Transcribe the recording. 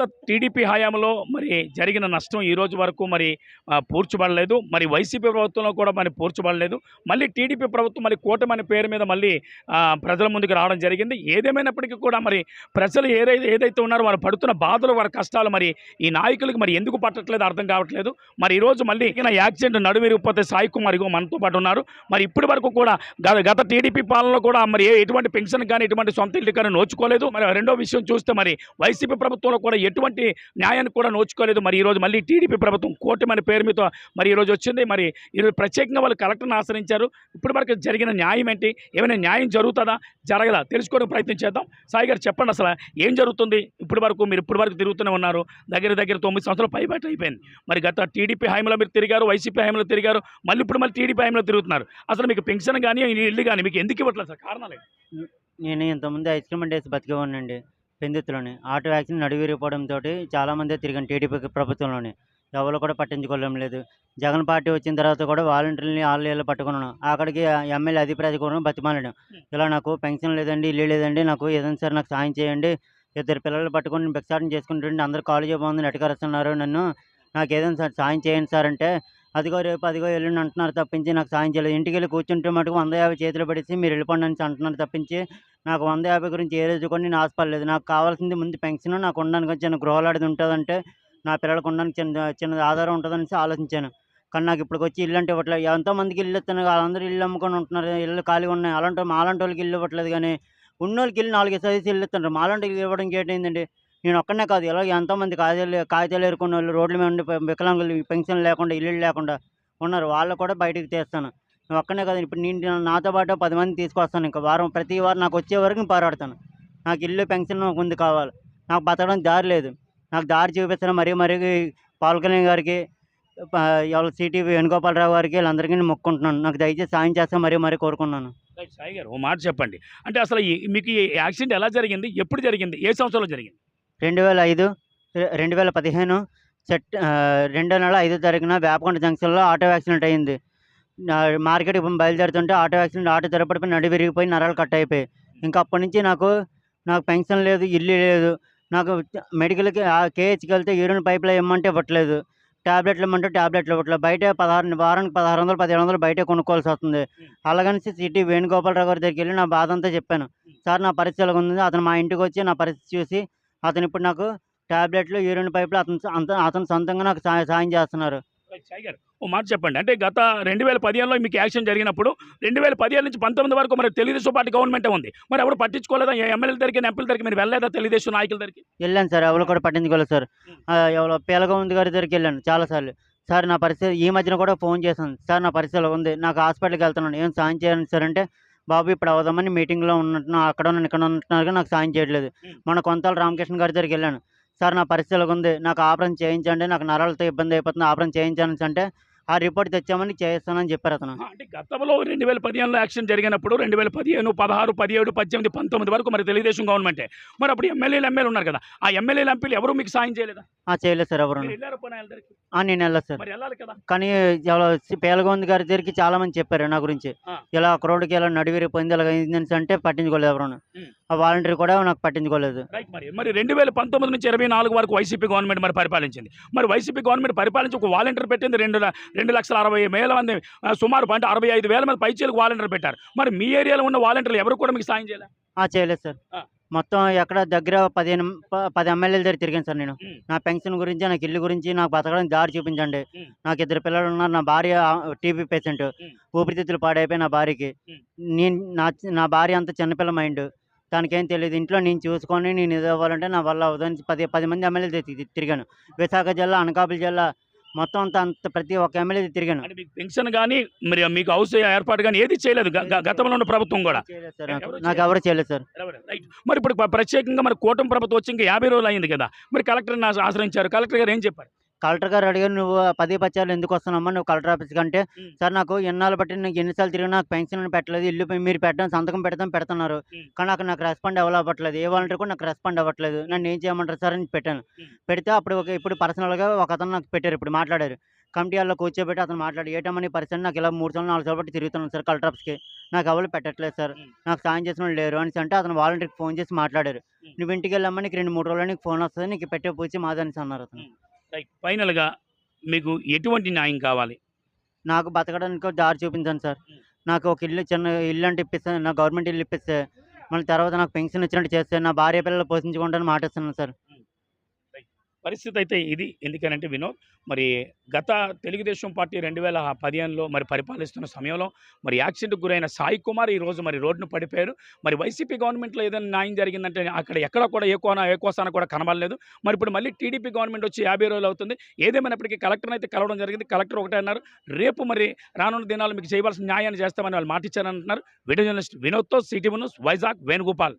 గత టీడీపీ హయాంలో మరి జరిగిన నష్టం ఈ రోజు వరకు మరి పూడ్చబడలేదు. మరి వైసీపీ ప్రభుత్వంలో కూడా మరి పూడ్చబడలేదు. మళ్ళీ టీడీపీ ప్రభుత్వం మరి కూటమి పేరు మీద మళ్ళీ ప్రజల ముందుకు రావడం జరిగింది. ఏదేమైనప్పటికీ కూడా మరి ప్రజలు ఏదైతే ఏదైతే ఉన్నారో వారు పడుతున్న బాధలు వారి కష్టాలు మరి ఈ నాయకులకు మరి ఎందుకు పట్టట్లేదు అర్థం కావట్లేదు. మరి ఈరోజు మళ్ళీ యాక్సిడెంట్ నడుమిరిగిపోతే సాయి కుమార్ ఇగో మనతో పాటు ఉన్నారు. మరి ఇప్పటి వరకు కూడా గత గత టీడీపీ పాలనలో కూడా మరి ఎటువంటి పెన్షన్ కానీ ఎటువంటి సొంత ఇల్లు కానీ నోచుకోలేదు. మరి రెండో విషయం చూస్తే మరి వైసీపీ ప్రభుత్వంలో కూడా ఎటువంటి న్యాయాన్ని కూడా నోచుకోలేదు. మరి ఈరోజు మళ్ళీ టీడీపీ ప్రభుత్వం కూటమి మన పేరు మీద మరి ఈరోజు వచ్చింది. మరి ఈరోజు ప్రత్యేకంగా వాళ్ళు కలెక్టర్ని ఆశ్రయించారు. ఇప్పుడు వరకు జరిగిన న్యాయం ఏంటి? ఏమైనా న్యాయం జరుగుతుందా? జరగదా? తెలుసుకోవడానికి ప్రయత్నం చేద్దాం. సాయి గారు చెప్పండి అసలు ఏం జరుగుతుంది? ఇప్పటి వరకు మీరు ఇప్పటి వరకు తిరుగుతూనే ఉన్నారు. దగ్గర దగ్గర తొమ్మిది సంవత్సరాలు పైబట్ట అయిపోయింది. మరి గత టీడీపీ హామీలో మీరు తిరిగారు వైసీపీ హామీలో తిరిగారు. మళ్ళీ ఇప్పుడు మళ్ళీ టీడీపీ హామీలో తిరుగుతున్నారు. అసలు మీకు పెన్షన్ కానీ ఇల్లు కానీ మీకు ఎందుకు ఇవ్వట్లేదు సార్ కారణాలు నేను ఇంతకుముందు ఐస్ క్రీమ్ బతికే అండి. పెందిత్తులోని. ఆటో వ్యాక్సిన్ నడివిరిపోవడంతో చాలామంది తిరిగాను టీడీపీ ప్రభుత్వంలోని. ఎవరు కూడా పట్టించుకోవడం లేదు. జగన్ పార్టీ వచ్చిన తర్వాత కూడా వాలంటీర్ని వాళ్ళు ఇళ్ళు పట్టుకున్నాను. అక్కడికి ఎమ్మెల్యే అధిప్రాతి కూడా బతిమాలడం ఇలా నాకు పెన్షన్ లేదండి ఇల్లు లేదండి నాకు ఏదైనా సరే నాకు సాయం చేయండి ఇద్దరు పిల్లలు పట్టుకుని నేను భిక్షాటన చేసుకుంటుంటే అందరూ కాలేజీ బాగుంది నెట్టకరుస్తున్నారు నన్ను నాకు ఏదైనా సార్ సాయం చేయండి సార్ అంటే అదిగో రేపు అదిగో ఎల్లుండి అంటున్నారు తప్పించి నాకు సాయం చేయలేదు. ఇంటికి వెళ్ళి కూర్చుంటే మటుకు వంద యాభై చేతులు పడేసి మీరు వెళ్ళిపోండి అని అంటున్నారు తప్పించి నాకు వంద యాభై గురించి ఏ రోజు కూడా నేను ఆశపడలేదు. నాకు కావాల్సింది ముందు పెన్షన్ నాకు ఉండడానికి చిన్న గృహలాడిది ఉంటుందంటే నా పిల్లలకు ఉండడానికి చిన్న చిన్న ఆధారం ఉంటుందనేసి ఆలోచించాను. కానీ నాకు ఇప్పటికి వచ్చి ఇల్లు అంటే ఇవ్వట్లేదు. ఎంతోమందికి ఇల్లు ఇస్తాను వాళ్ళందరూ ఇల్లు అమ్ముకొని ఉంటున్నారు. ఇల్లు ఖాళీగా ఉన్నాయి. అలాంటి మాలాంటి వాళ్ళకి ఇల్లు ఇవ్వట్లేదు కానీ ఉన్నోళ్ళకి ఇల్లు నాలుగు చదివేసి ఇల్లు ఇస్తున్నారు. మాలాంటి ఇల్లు ఇవ్వడానికి ఏంటండి నేను ఒక్కనే కాదు. ఇలా ఎంతోమంది కాగితాలు కాగితాలు ఏరుకున్న వాళ్ళు రోడ్ల మీద ఉండి వికలాంగులు పెన్షన్ లేకుండా ఇల్లు లేకుండా ఉన్నారు. వాళ్ళు కూడా బయటికి తీస్తాను. నేను ఒక్కనే కాదు ఇప్పుడు నేను నాతో పాటు పది మంది తీసుకొస్తాను ఇంకా వారం ప్రతి వారం నాకు వచ్చే వరకు పోరాడతాను. నాకు ఇల్లు పెన్షన్ నాకు ముందు కావాలి. నాకు బతకడానికి దారి లేదు. నాకు దారి చూపిస్తాను మరీ మరీ పవన్ కళ్యాణ్ గారికి ఎవరు సిటీ వేణుగోపాలరావు గారికి వీళ్ళందరికీ నేను మొక్కుంటున్నాను. నాకు దయచేసి సాయం చేస్తే మరీ మరీ కోరుకున్నాను సాయి గారు ఓ మాట చెప్పండి. అంటే అసలు ఈ- మీకు ఈ యాక్సిడెంట్ ఎలా జరిగింది? ఎప్పుడు జరిగింది? ఏ సంవత్సరంలో జరిగింది? రెండు వేల ఐదు రెండు వేల పదిహేను సెట్ రెండో నెల ఐదో తారీఖున వేపకొండ జంక్షన్లో ఆటో యాక్సిడెంట్ అయింది. మార్కెట్కి బయలుదేరుతుంటే ఆటో యాక్సిడెంట్ ఆటో తెరపడిపోయి నడి విరిగిపోయి నరాలు కట్ అయిపోయి ఇంకా అప్పటి నుంచి నాకు నాకు పెన్షన్ లేదు ఇల్లు లేదు. నాకు మెడికల్కి కేహెచ్కి వెళ్తే యూరిన్ పైపులో ఇమ్మంటే ఇవ్వట్లేదు. ట్యాబ్లెట్లు ఇమ్మంటే ట్యాబ్లెట్లు ఇవ్వట్లేదు. బయట పదహారు వారానికి పదహారు వందలు పదిహేడు వందలు బయటే కొనుక్కోవాల్సి వస్తుంది. అలాగని సిటీ వేణుగోపాలరావు గారి దగ్గరికి వెళ్ళి నా బాధ అంతా చెప్పాను. సార్ నా పరిస్థితి ఎలా ఉంది? అతను మా ఇంటికి వచ్చి నా పరిస్థితి చూసి అతను ఇప్పుడు నాకు ట్యాబ్లెట్లు యూరిన్ పైపులు అతను అంత అతను సొంతంగా నాకు సాయం సాయం చేస్తున్నారు. గారు. ఓ మాట చెప్పండి. అంటే గత రెండు వేల పదిహేనులో మీకు యాక్షన్ జరిగినప్పుడు రెండు వేల పదిహేను నుంచి పంతొమ్మిది వరకు మరి తెలుగుదేశం పార్టీ గవర్నమెంటే ఉంది. మరి ఎవరు పట్టించుకోలేదా? ఎమ్మెల్యేల దగ్గరికి ఎంపీల దగ్గరికి మీరు వెళ్ళలేదా తెలుగుదేశం నాయకుల దగ్గరికి? వెళ్ళాను సార్. ఎవరు కూడా పట్టించుకోలేదు సార్. ఎవరో పేలగౌంది గారి దగ్గరికి వెళ్ళాను చాలాసార్లు సార్ నా పరిస్థితి ఈ మధ్యన కూడా ఫోన్ చేశాను. సార్ నా పరిస్థితి ఉంది. నాకు హాస్పిటల్కి వెళ్తున్నాను. ఏం సాయం చేయాలి సార్ అంటే బాబు ఇప్పుడు అవదామని మీటింగ్లో ఉన్నట్టున్నా అక్కడ ఉన్నాను ఇక్కడ ఉంటున్నారు నాకు సాయం చేయట్లేదు. మన కొంతాల రామకృష్ణ గారి దగ్గరికి వెళ్ళాను. సార్ నా పరిస్థితి ఉంది. నాకు ఆపరేషన్ చేయించండి. నాకు నరాలతో ఇబ్బంది అయిపోతుంది. ఆపరేషన్ చేయించాలని అంటే ఆ రిపోర్ట్ తెచ్చామని చేస్తానని చెప్పారు అతను. అంటే గతంలో రెండు వేల పదిహేనులో యాక్షన్ జరిగినప్పుడు రెండు వేల పదిహేను పదహారు పదిహేడు పద్దెనిమిది పంతొమ్మిది వరకు మరి తెలుగుదేశం గవర్నమెంటే. మరి అప్పుడు ఎమ్మెల్యేలు ఎమ్మెల్యే ఉన్నారు కదా. ఆ ఎమ్మెల్యేలు ఎంపీలు ఎవరు? మీకు సాయం చేయలేదా? చేయలేదు సార్ ఎవరు? వాళ్ళ? నేను వెళ్ళలేదు సార్. కానీ పేలగొంది గారి దగ్గరికి చాలా మంది చెప్పారు నా గురించి. ఇలా ఒక రోడ్డుకి ఇలా నడివిరిపోయింది ఇలా అయింది అంటే పట్టించుకోలేదు ఎవరు. ఆ వాలంటీర్ కూడా నాకు పట్టించుకోలేదు. రైట్ మరి. మరి రెండు వేల పంతొమ్మిది నుంచి ఇరవై నాలుగు వరకు వైసీపీ గవర్నమెంట్ మరి పరిపాలించింది. మరి వైసీపీ గవర్నమెంట్ పరిపాలించి ఒక వాలంటీర్ పెట్టింది రెండు రెండు లక్షల అరవై వేల మంది సుమారు అంటే అరవై ఐదు వేల మంది పైచీలకు వాలంటీర్ పెట్టారు. మరి మీ ఏరియాలో ఉన్న వాలంటీర్లు ఎవరు కూడా మీకు సాయం చేయలే? ఆ చేయలేదు సార్. మొత్తం ఎక్కడ దగ్గర పదిహేను పది ఎమ్మెల్యేల దగ్గర తిరిగాను సార్ నేను. నా పెన్షన్ గురించి నాకు ఇల్లు గురించి నాకు బతకడానికి దారి చూపించండి. నాకు ఇద్దరు పిల్లలు ఉన్నారు నా భార్య టీబీ పేషెంట్. ఊపిరితిత్తులు పాడైపోయి నా భార్యకి. నేను నా నా భార్య అంత చిన్నపిల్ల మైండ్. దానికేం తెలియదు ఇంట్లో నేను చూసుకొని నేను ఇది అవ్వాలంటే నా వల్ల అవ్వదని పది పది మంది ఎమ్మెల్యేలు తిరిగాను. విశాఖ జిల్లా అనకాపల్లి జిల్లా మొత్తం అంత అంత ప్రతి ఒక్క ఎమ్మెల్యే తిరిగాను. మీకు పెన్షన్ కానీ మరి మీకు హౌస్ ఏర్పాటు కానీ ఏది చేయలేదు గతంలో ఉన్న ప్రభుత్వం కూడా. నాకు. ఎవరు చేయలేదు సార్. రైట్. మరి ఇప్పుడు ప్ర- ప్రత్యేకంగా మరి కూటమి ప్రభుత్వం వచ్చి ఇంకా యాభై రోజులు అయింది కదా. మరి కలెక్టర్ని ఆశ్ర- ఆశ్రయించారు. కలెక్టర్ గారు ఏం చెప్పారు? కలెక్టర్ గారు అడిగారు నువ్వు పది పచ్చాలు ఎందుకు వస్తున్నామా నువ్వు కలెక్టర్ ఆఫీస్ కంటే. సార్ నాకు ఎన్నాళ్ళు బట్టి నాకు ఎన్నిసార్లు తిరిగినా నాకు పెన్షన్ పెట్టలేదు ఇల్లు మీరు పెట్టడం సంతకం పెడతాం పెడుతున్నారు. కానీ అక్కడ నాకు రెస్పాండ్ అవ్వట్లేదు. ఏ వాలంటీర్ కూడా నాకు రెస్పాండ్ అవ్వట్లేదు. నన్ను ఏం చేయమంటారు సార్? అని పెట్టాను. పెడితే అప్పుడు ఒక ఇప్పుడు పర్సనల్గా ఒక అతను నాకు పెట్టారు ఇప్పుడు మాట్లాడారు. కమిటీ హాల్లో కూర్చోబెట్టి అతను మాట్లాడి ఏటమ్మని పరిస్థితి? నాకు ఇలా మూడు సంవత్సరాలు నాలుగు సంవత్సరాలు బట్టి తిరుగుతున్నాను సార్ కలెక్టర్ ఆఫీస్కి. నాకు ఎవరు పెట్టట్లేదు సార్. నాకు సాయం చేసిన వాళ్ళు లేరు అని అంటే అతను వాలంటీర్కి ఫోన్ చేసి మాట్లాడారు. నువ్వు ఇంటికి వెళ్ళమ్మా నీకు రెండు మూడు రోజులు నీకు ఫోన్ వస్తుంది నీకు పెట్టే పూచి మాదని అన్నారు అతను. రైట్ ఫైనల్గా మీకు ఎటువంటి న్యాయం కావాలి? నాకు బతకడానికి ఒక దారి చూపించండి సార్. నాకు ఒక ఇల్లు చిన్న ఇల్లు అంటే ఇప్పిస్తే నా గవర్నమెంట్ ఇల్లు ఇప్పిస్తే మళ్ళీ తర్వాత నాకు పెన్షన్ ఇచ్చినట్టు చేస్తే నా భార్య పిల్లలు పోషించుకుంటాను మాటిస్తున్నాను సార్. పరిస్థితి అయితే ఇది. ఎందుకనంటే వినోద్ మరి గత తెలుగుదేశం పార్టీ రెండు వేల పదిహేనులో మరి పరిపాలిస్తున్న సమయంలో మరి యాక్సిడెంట్కి గురైన సాయి కుమార్ ఈ రోజు మరి రోడ్డును పడిపోయారు. మరి వైసీపీ గవర్నమెంట్లో ఏదైనా న్యాయం జరిగిందంటే అక్కడ ఎక్కడ కూడా ఏ కోన ఏ కోసాన కూడా కనబడలేదు. మరి ఇప్పుడు మళ్ళీ టీడీపీ గవర్నమెంట్ వచ్చి యాభై రోజులు అవుతుంది. ఏదేమైనప్పటికీ కలెక్టర్ని అయితే కలవడం జరిగింది. కలెక్టర్ ఒకటే అన్నారు రేపు మరి రానున్న దినాలు మీకు చేయవలసిన న్యాయాన్ని చేస్తామని వాళ్ళు మాటిచ్చారని అంటున్నారు. వీడియో జర్నలిస్ట్ వినోద్తో సిటీ న్యూస్ వైజాగ్ వేణుగోపాల్.